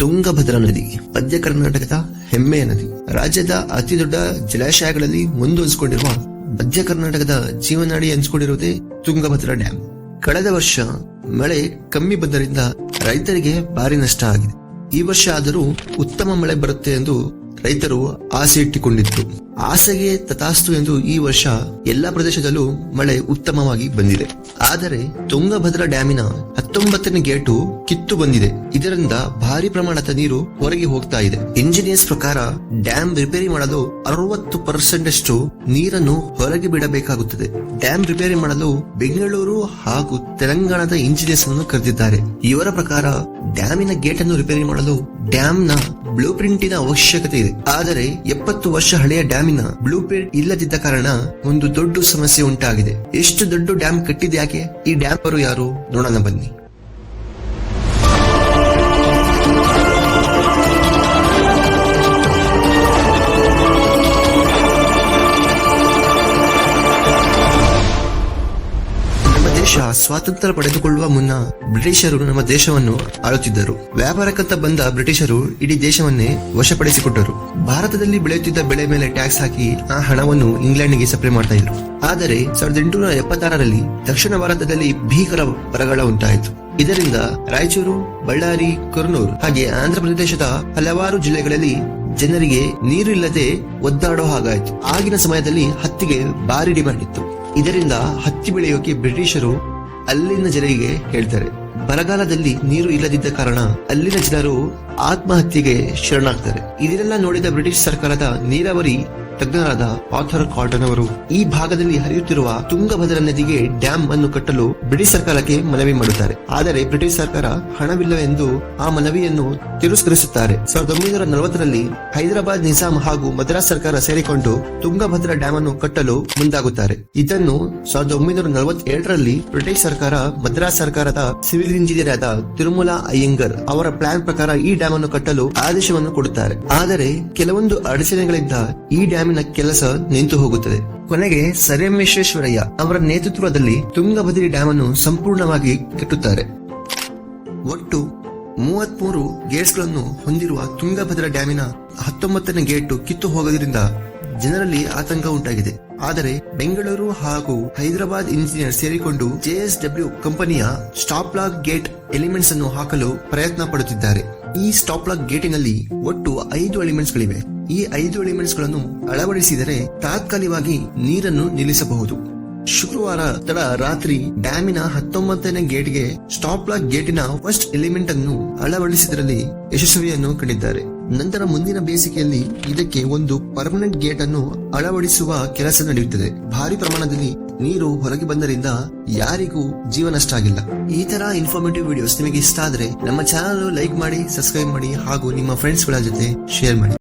ತುಂಗಭದ್ರಾ ನದಿ, ಮಧ್ಯ ಕರ್ನಾಟಕದ ಹೆಮ್ಮೆಯ ನದಿ. ರಾಜ್ಯದ ಅತಿ ದೊಡ್ಡ ಜಲಾಶಯಗಳಲ್ಲಿ ಮುಂದುವರಿಸಿಕೊಂಡಿರುವ ಮಧ್ಯ ಕರ್ನಾಟಕದ ಜೀವನಾಡಿ ಹಂಚಿಕೊಂಡಿರುವುದೇ ತುಂಗಭದ್ರಾ ಡ್ಯಾಂ. ಕಳೆದ ವರ್ಷ ಮಳೆ ಕಮ್ಮಿ ಬಂದರಿಂದ ರೈತರಿಗೆ ಭಾರಿ ನಷ್ಟ ಆಗಿದೆ. ಈ ವರ್ಷ ಆದರೂ ಉತ್ತಮ ಮಳೆ ಬರುತ್ತೆ ಎಂದು ರೈತರು ಆಸೆ ಇಟ್ಟುಕೊಂಡಿದ್ರು. ಆಸೆಗೆ ತಥಾಸ್ತು ಎಂದು ಈ ವರ್ಷ ಎಲ್ಲ ಪ್ರದೇಶದಲ್ಲೂ ಮಳೆ ಉತ್ತಮವಾಗಿ ಬಂದಿದೆ. ಆದರೆ ತುಂಗಭದ್ರಾ ಡ್ಯಾಮಿನ ಹತ್ತೊಂಬತ್ತನೇ ಗೇಟು ಕಿತ್ತು ಬಂದಿದೆ. ಇದರಿಂದ ಭಾರಿ ಪ್ರಮಾಣದ ನೀರು ಹೊರಗೆ ಹೋಗ್ತಾ ಇದೆ. ಇಂಜಿನಿಯರ್ಸ್ ಪ್ರಕಾರ ಡ್ಯಾಮ್ ರಿಪೇರಿ ಮಾಡಲು ಅರವತ್ತು ಪರ್ಸೆಂಟ್ ಅಷ್ಟು ನೀರನ್ನು ಹೊರಗೆ ಬಿಡಬೇಕಾಗುತ್ತದೆ. ಡ್ಯಾಮ್ ರಿಪೇರಿ ಮಾಡಲು ಬೆಂಗಳೂರು ಹಾಗೂ ತೆಲಂಗಾಣದ ಇಂಜಿನಿಯರ್ಸ್ ಅನ್ನು ಕರೆದಿದ್ದಾರೆ. ಇವರ ಪ್ರಕಾರ ಡ್ಯಾಮಿನ ಗೇಟ್ ಅನ್ನು ರಿಪೇರಿ ಮಾಡಲು ಡ್ಯಾಮ್ನ ಬ್ಲೂ ಪ್ರಿಂಟಿನ ಅವಶ್ಯಕತೆ ಇದೆ. ಆದರೆ ಎಪ್ಪತ್ತು ವರ್ಷ ಹಳೆಯ ಡ್ಯಾಮಿನ ಬ್ಲೂ ಪ್ರಿಂಟ್ ಇಲ್ಲದಿದ್ದ ಕಾರಣ ಒಂದು ದೊಡ್ಡ ಸಮಸ್ಯೆ ಉಂಟಾಗಿದೆ. ಎಷ್ಟು ದೊಡ್ಡ ಡ್ಯಾಮ್ ಕಟ್ಟಿದೆ ಯಾಕೆ? ಈ ಡ್ಯಾಮ್ ಅವರು ಯಾರು? ನೋಡೋಣ ಬನ್ನಿ. ದೇಶ ಸ್ವಾತಂತ್ರ್ಯ ಪಡೆದುಕೊಳ್ಳುವ ಮುನ್ನ ಬ್ರಿಟಿಷರು ನಮ್ಮ ದೇಶವನ್ನು ಆಳುತ್ತಿದ್ದರು. ವ್ಯಾಪಾರಕ್ಕಂತ ಬಂದ ಬ್ರಿಟಿಷರು ಇಡೀ ದೇಶವನ್ನೇ ವಶಪಡಿಸಿಕೊಟ್ಟರು. ಭಾರತದಲ್ಲಿ ಬೆಳೆಯುತ್ತಿದ್ದ ಬೆಳೆ ಮೇಲೆ ಟ್ಯಾಕ್ಸ್ ಹಾಕಿ ಆ ಹಣವನ್ನು ಇಂಗ್ಲೆಂಡ್ಗೆ ಸಪ್ಲೈ ಮಾಡ್ತಾ ಇದ್ರು. ಆದರೆ ಸಾವಿರದ ಎಂಟುನೂರ ಎಪ್ಪತ್ತಾರರಲ್ಲಿ ದಕ್ಷಿಣ ಭಾರತದಲ್ಲಿ ಭೀಕರ ಬರಗಾಲ ಉಂಟಾಯಿತು. ಇದರಿಂದ ರಾಯಚೂರು, ಬಳ್ಳಾರಿ ಕುರ್ನೂರ್ ಹಾಗೆ ಆಂಧ್ರ ಪ್ರದೇಶದ ಹಲವಾರು ಜಿಲ್ಲೆಗಳಲ್ಲಿ ಜನರಿಗೆ ನೀರಿಲ್ಲದೆ ಒದ್ದಾಡೋ ಹಾಗಾಯಿತು. ಆಗಿನ ಸಮಯದಲ್ಲಿ ಹತ್ತಿಗೆ ಭಾರಿ ಡಿಮ್ಯಾಂಡ್ ಇತ್ತು. ಇದರಿಂದ ಹತ್ತಿ ಬೆಳೆಯೋಕೆ ಬ್ರಿಟಿಷರು ಅಲ್ಲಿನ ಜನರಿಗೆ ಹೇಳ್ತಾರೆ. ಬರಗಾಲದಲ್ಲಿ ನೀರು ಇಲ್ಲದಿದ್ದ ಕಾರಣ ಅಲ್ಲಿನ ಜನರು ಆತ್ಮಹತ್ಯೆಗೆ ಶರಣಾಗ್ತಾರೆ. ಇದನ್ನೆಲ್ಲ ನೋಡಿದ ಬ್ರಿಟಿಷ್ ಸರ್ಕಾರದ ನೀರಾವರಿ ತಜ್ಞರಾದ ಆಥರ್ ಕಾಟನ್ ಅವರು ಈ ಭಾಗದಲ್ಲಿ ಹರಿಯುತ್ತಿರುವ ತುಂಗಭದ್ರಾ ನದಿಗೆ ಡ್ಯಾಂ ಅನ್ನು ಕಟ್ಟಲು ಬ್ರಿಟಿಷ್ ಸರ್ಕಾರಕ್ಕೆ ಮನವಿ ಮಾಡುತ್ತಾರೆ. ಆದರೆ ಬ್ರಿಟಿಷ್ ಸರ್ಕಾರ ಹಣವಿಲ್ಲವೆಂದು ಆ ಮನವಿಯನ್ನು ತಿರಸ್ಕರಿಸುತ್ತಾರೆ. ಸಾವಿರದ ಒಂಬೈನೂರ ನಲವತ್ತರಲ್ಲಿ ಹೈದರಾಬಾದ್ ನಿಜಾಂ ಹಾಗೂ ಮದ್ರಾಸ್ ಸರ್ಕಾರ ಸೇರಿಕೊಂಡು ತುಂಗಭದ್ರಾ ಡ್ಯಾಂ ಅನ್ನು ಕಟ್ಟಲು ಮುಂದಾಗುತ್ತಾರೆ. ಇದನ್ನು ಸಾವಿರದ ಒಂಬೈನೂರ ನಲವತ್ತೇಳರಲ್ಲಿ ಬ್ರಿಟಿಷ್ ಸರ್ಕಾರ, ಮದ್ರಾಸ್ ಸರ್ಕಾರದ ಸಿವಿಲ್ ಇಂಜಿನಿಯರ್ ಆದ ತಿರುಮಲ ಅಯ್ಯಂಗರ್ ಅವರ ಪ್ಲಾನ್ ಪ್ರಕಾರ ಈ ಡ್ಯಾಂ ಅನ್ನು ಕಟ್ಟಲು ಆದೇಶವನ್ನು ಕೊಡುತ್ತಾರೆ. ಆದರೆ ಕೆಲವೊಂದು ಅಡಚಣೆಗಳಿಂದ ಈ ಡ್ಯಾಮಿನ ಕೆಲಸ ನಿಂತು ಹೋಗುತ್ತದೆ. ಕೊನೆಗೆ ಸರ್ ವಿಶ್ವೇಶ್ವರಯ್ಯ ಅವರ ನೇತೃತ್ವದಲ್ಲಿ ತುಂಗಭದ್ರಿ ಡ್ಯಾಮ್ ಅನ್ನು ಸಂಪೂರ್ಣವಾಗಿ ಕಟ್ಟುತ್ತಾರೆ. ಒಟ್ಟು ಮೂವತ್ಮೂರು ಗೇಟ್ಸ್ಗಳನ್ನು ಹೊಂದಿರುವ ತುಂಗಭದ್ರಾ ಡ್ಯಾಮಿನ ಹತ್ತೊಂಬತ್ತನೇ ಗೇಟ್ ಕಿತ್ತು ಹೋಗೋದ್ರಿಂದ ಜನರಲ್ಲಿ ಆತಂಕ ಉಂಟಾಗಿದೆ. ಆದರೆ ಬೆಂಗಳೂರು ಹಾಗೂ ಹೈದರಾಬಾದ್ ಇಂಜಿನಿಯರ್ ಸೇರಿಕೊಂಡು ಜೆಎಸ್ಡಬ್ಲ್ಯೂ ಕಂಪನಿಯ ಸ್ಟಾಪ್ ಲಾಕ್ ಗೇಟ್ ಎಲಿಮೆಂಟ್ಸ್ ಅನ್ನು ಹಾಕಲು ಪ್ರಯತ್ನ ಪಡುತ್ತಿದ್ದಾರೆ. ಈ ಸ್ಟಾಪ್ ಲಾಕ್ ಗೇಟಿನಲ್ಲಿ ಒಟ್ಟು ಐದು ಎಲಿಮೆಂಟ್ಸ್ ಗಳಿವೆ ಈ ಐದು ಎಲಿಮೆಂಟ್ಸ್ಗಳನ್ನು ಅಳವಡಿಸಿದರೆ ತಾತ್ಕಾಲಿಕವಾಗಿ ನೀರನ್ನು ನಿಲ್ಲಿಸಬಹುದು. ಶುಕ್ರವಾರ ತಡ ರಾತ್ರಿ ಡ್ಯಾಮಿನ ಹತ್ತೊಂಬತ್ತನೇ ಗೇಟ್ಗೆ ಸ್ಟಾಪ್ ಲಾಕ್ ಗೇಟಿನ ಫಸ್ಟ್ ಎಲಿಮೆಂಟ್ ಅನ್ನು ಅಳವಡಿಸಿದರಲ್ಲಿ ಯಶಸ್ವಿಯನ್ನು ಕಂಡಿದ್ದಾರೆ. ನಂತರ ಮುಂದಿನ ಬೇಸಿಗೆಯಲ್ಲಿ ಇದಕ್ಕೆ ಒಂದು ಪರ್ಮನೆಂಟ್ ಗೇಟ್ ಅನ್ನು ಅಳವಡಿಸುವ ಕೆಲಸ ನಡೆಯುತ್ತದೆ. ಭಾರಿ ಪ್ರಮಾಣದಲ್ಲಿ ನೀರು ಹೊರಗೆ ಬಂದರಿಂದ ಯಾರಿಗೂ ಜೀವ ನಷ್ಟ ಆಗಿಲ್ಲ. ಈ ತರ ಇನ್ಫಾರ್ಮೇಟಿವ್ ವಿಡಿಯೋಸ್ ನಿಮಗೆ ಇಷ್ಟ ಆದ್ರೆ ನಮ್ಮ ಚಾನಲ್ ಲೈಕ್ ಮಾಡಿ ಸಬ್ಸ್ಕ್ರೈಬ್ ಮಾಡಿ ಹಾಗೂ ನಿಮ್ಮ ಫ್ರೆಂಡ್ಸ್ಗಳ ಜೊತೆ ಶೇರ್ ಮಾಡಿ.